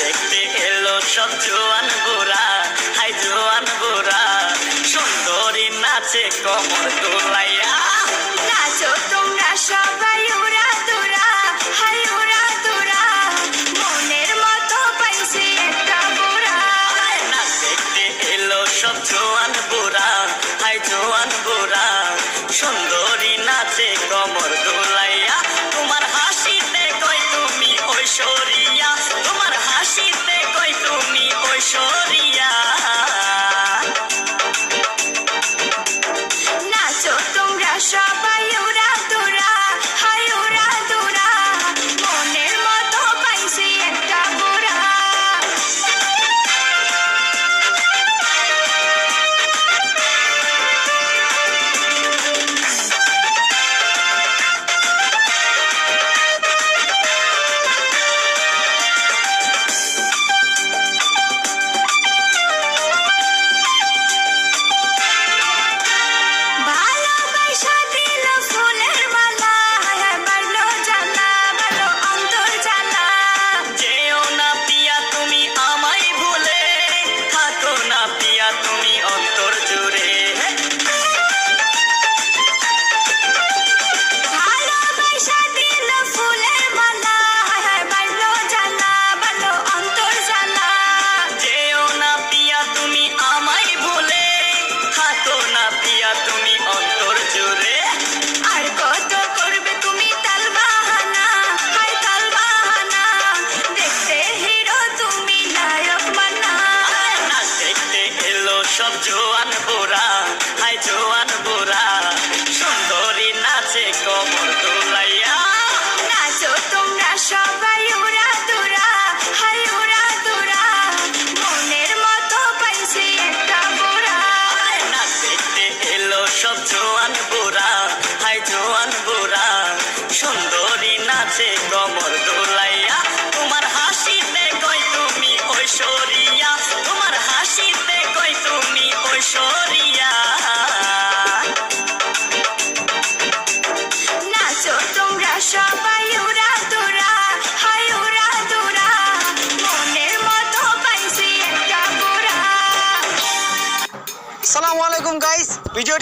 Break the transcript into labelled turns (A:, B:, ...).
A: দেখতে এলো সব জোয়ান বুড়া হাই জোয়ান বুড়া। সুন্দরী নাচে কমর দোলাইয়া।
B: নাচো তোমরা সবাই হাই মনের মতো পাইছি একটা দেখতে
A: এলো সব জোয়ান সব জোয়ান বোরা হাই জোয়ান বোরা সুন্দরী নাচে কমর দোলাইয়া তোমার হাসিতে কই তুমি ঐশ্বরিয়া? তোমার হাসিতে কই তুমি ঐশ্বরিয়া?
B: নাচো তোমরা সবাই মনের মতো পাইছি একটা
C: আলাইকুম গাইস ভিডিও